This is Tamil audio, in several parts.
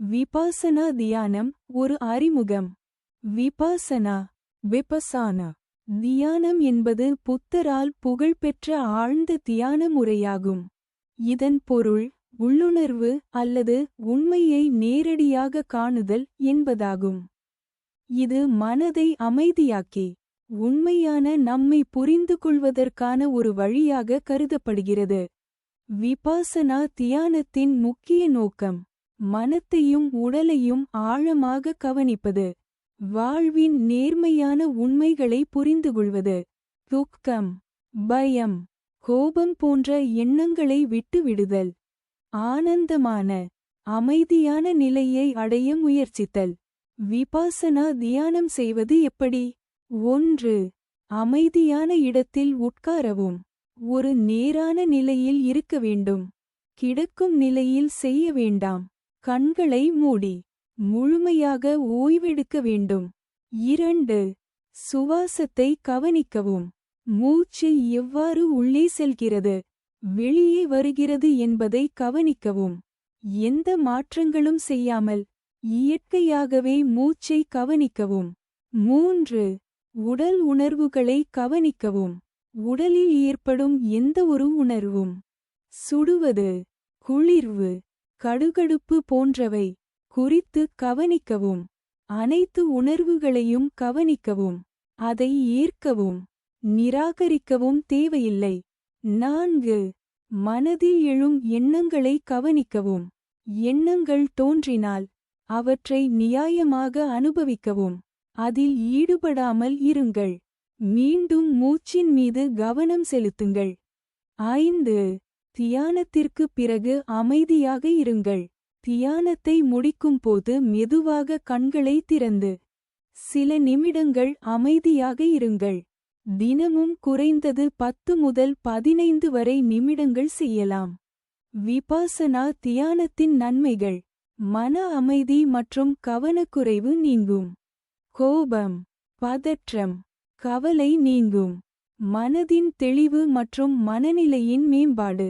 விபாசனா தியானம் ஒரு அறிமுகம். விபாசனா விபசானா. தியானம் என்பது புத்தரால் புகழ்பெற்ற ஆழ்ந்த தியான முறையாகும் இதன் பொருள் உள்ளுணர்வு அல்லது உண்மையை நேரடியாக காணுதல் என்பதாகும். இது மனதை அமைதியாக்கி உண்மையான நம்மை புரிந்து கொள்வதற்கான ஒரு வழியாக கருதப்படுகிறது. விபாசனா தியானத்தின் முக்கிய நோக்கம் மனத்தையும் உடலையும் ஆழமாக கவனிப்பது வாழ்வின் நேர்மையான உண்மைகளை புரிந்துகொள்வது. துக்கம் பயம் கோபம் போன்ற எண்ணங்களை விட்டுவிடுதல். ஆனந்தமான அமைதியான நிலையை அடைய முயற்சித்தல். விபாசனா தியானம் செய்வது எப்படி? ஒன்று அமைதியான இடத்தில் உட்காரவும். ஒரு நேரான நிலையில் இருக்க வேண்டும். கிடக்கும் நிலையில் செய்ய வேண்டாம். கண்களை மூடி முழுமையாக ஓய்வெடுக்க வேண்டும். இரண்டு சுவாசத்தை கவனிக்கவும். மூச்சு எவ்வாறு உள்ளே செல்கிறது வெளியே வருகிறது என்பதை கவனிக்கவும். எந்த மாற்றங்களும் செய்யாமல் இயற்கையாகவே மூச்சை கவனிக்கவும். மூன்று உடல் உணர்வுகளை கவனிக்கவும். உடலில் ஏற்படும் எந்த ஒரு உணர்வும். சுடுவது குளிர்வு கடுகடுப்பு போன்றவை குறித்து கவனிக்கவும். அனைத்து உணர்வுகளையும் கவனிக்கவும். அதை ஏற்கவும். நிராகரிக்கவும் தேவையில்லை. நான்கு. மனதில் எழும் எண்ணங்களை கவனிக்கவும். எண்ணங்கள் தோன்றினால் அவற்றை நியாயமாக அனுபவிக்கவும். அதில் ஈடுபடாமல் இருங்கள். மீண்டும் மூச்சின் மீது கவனம் செலுத்துங்கள். ஐந்து. தியானத்திற்கு பிறகு அமைதியாக இருங்கள். தியானத்தை முடிக்கும்போது மெதுவாக கண்களை திறந்து சில நிமிடங்கள் அமைதியாக இருங்கள். தினமும் குறைந்தது பத்து முதல் பதினைந்து வரை நிமிடங்கள் செய்யலாம். விபாசனா தியானத்தின் நன்மைகள் மன அமைதி மற்றும் கவனக்குறைவு நீங்கும். கோபம் பதற்றம் கவலை நீங்கும். மனதின் தெளிவு மற்றும் மனநிலையின் மேம்பாடு.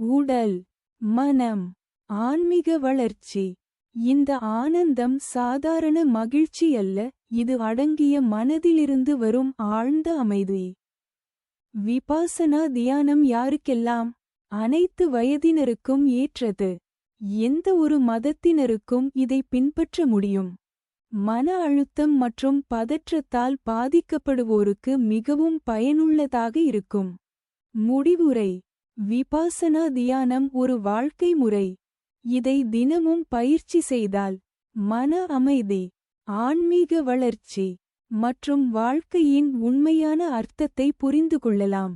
உடல் மனம் ஆன்மீக வளர்ச்சி. இந்த ஆனந்தம் சாதாரண மகிழ்ச்சி அல்ல இது அடங்கிய மனதிலிருந்து வரும் ஆழ்ந்த அமைதி. விபாசனா தியானம் யாருக்கெல்லாம்? அனைத்து வயதினருக்கும் ஏற்றது. எந்த ஒரு மதத்தினருக்கும் இதை பின்பற்ற முடியும். மன அழுத்தம் மற்றும் பதற்றத்தால் பாதிக்கப்படுவோருக்கு மிகவும் பயனுள்ளதாக இருக்கும். முடிவுரை. விபாசனா தியானம் ஒரு வாழ்க்கை முறை. இதை தினமும் பயிற்சி செய்தால் மன அமைதி ஆன்மீக வளர்ச்சி மற்றும் வாழ்க்கையின் உண்மையான அர்த்தத்தை புரிந்து கொள்ளலாம்.